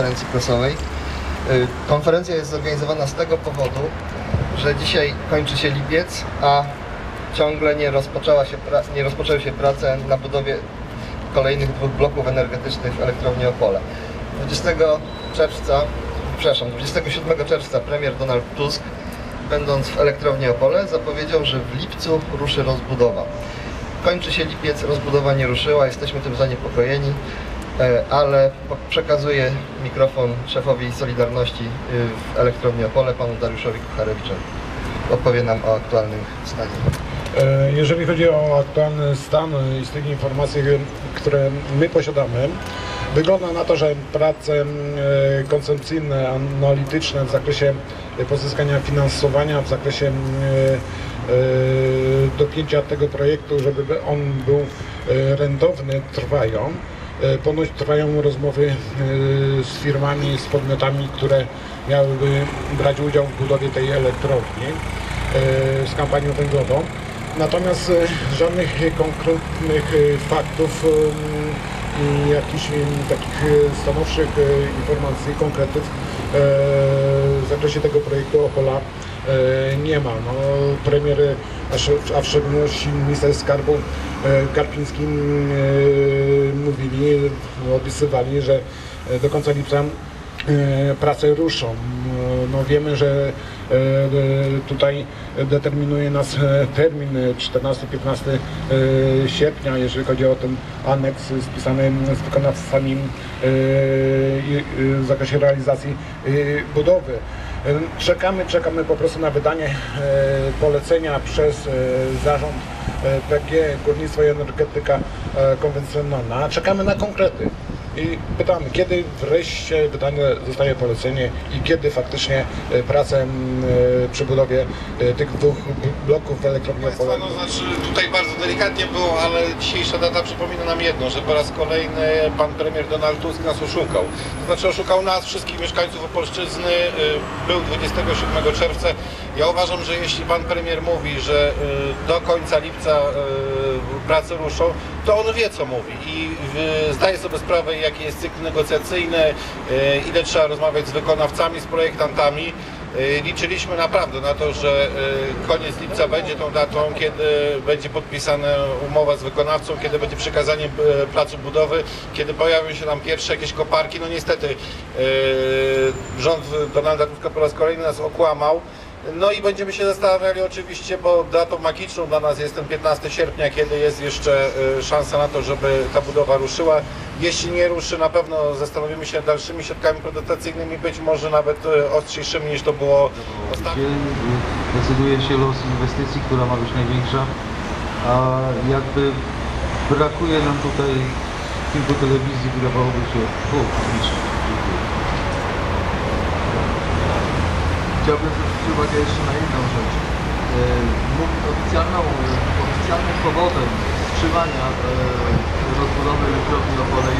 konferencji prasowej. Y, Konferencja jest zorganizowana z tego powodu, że dzisiaj kończy się lipiec, a ciągle nie, rozpoczęła się nie rozpoczęły się prace na budowie kolejnych dwóch bloków energetycznych w elektrowni Opole. 20 czerwca, przepraszam, 27 czerwca premier Donald Tusk, będąc w elektrowni Opole, zapowiedział, że w lipcu ruszy rozbudowa. Kończy się lipiec, rozbudowa nie ruszyła, jesteśmy tym zaniepokojeni, ale po- przekazuję mikrofon szefowi Solidarności y, w elektrowni Opole, panu Dariuszowi Kucharewiczowi. Odpowie nam o aktualnym stanie. E, Jeżeli chodzi o aktualny stan e, i z tych informacji, e, które my posiadamy, wygląda na to, że prace e, koncepcyjne, analityczne w zakresie e, pozyskania finansowania, w zakresie e, e, dopięcia tego projektu, żeby on był e, rentowny, trwają. E, Ponoć trwają rozmowy e, z firmami, z podmiotami, które miałyby brać udział w budowie tej elektrowni e, z kampanią węglową. Natomiast żadnych konkretnych faktów i jakichś takich stanowczych informacji, konkretów w zakresie tego projektu Opola nie ma. No, premier, a w szczególności minister skarbu e, Karpiński e, mówili, obiecywali, że e, do końca lipca e, prace ruszą. E, No wiemy, że e, e, tutaj determinuje nas e, termin e, 14-15 e, sierpnia, jeżeli chodzi o ten aneks spisany z wykonawcami e, e, w zakresie realizacji e, budowy. E, Czekamy, czekamy po prostu na wydanie e, polecenia przez e, zarząd e, PG Górnictwo i Energetyka e, Konwencjonalna. Czekamy na konkrety. I pytamy, kiedy wreszcie wydane zostaje polecenie i kiedy faktycznie e, prace e, przy budowie e, tych dwóch bloków w elektrowni Opole. no znaczy tutaj bardzo delikatnie było, ale dzisiejsza data przypomina nam jedno, że po raz kolejny pan premier Donald Tusk nas oszukał. To znaczy oszukał nas, wszystkich mieszkańców Opolszczyzny, był 27 czerwca. Ja uważam, że jeśli pan premier mówi, że do końca lipca prace ruszą, to on wie co mówi i zdaje sobie sprawę jaki jest cykl negocjacyjny, y, ile trzeba rozmawiać z wykonawcami, z projektantami. Y, Liczyliśmy naprawdę na to, że y, koniec lipca będzie tą datą, kiedy będzie podpisana umowa z wykonawcą, kiedy będzie przekazanie placu budowy, kiedy pojawią się nam pierwsze jakieś koparki. No niestety rząd Donalda Tuska po raz kolejny nas okłamał. No i będziemy się zastanawiali oczywiście, bo datą magiczną dla nas jest ten 15 sierpnia, kiedy jest jeszcze y, szansa na to, żeby ta budowa ruszyła. Jeśli nie ruszy, na pewno zastanowimy się dalszymi środkami protestacyjnymi, być może nawet y, ostrzejszymi niż to było ostatnio. gdzie decyduje się los inwestycji, która ma być największa, a jakby brakuje nam tutaj kilku telewizji, wydawałoby się, o, publicznych. Chciałbym zwrócić uwagę jeszcze na jedną rzecz. E, Oficjalną, oficjalnym powodem wstrzymania e, rozbudowy elektrowni Opole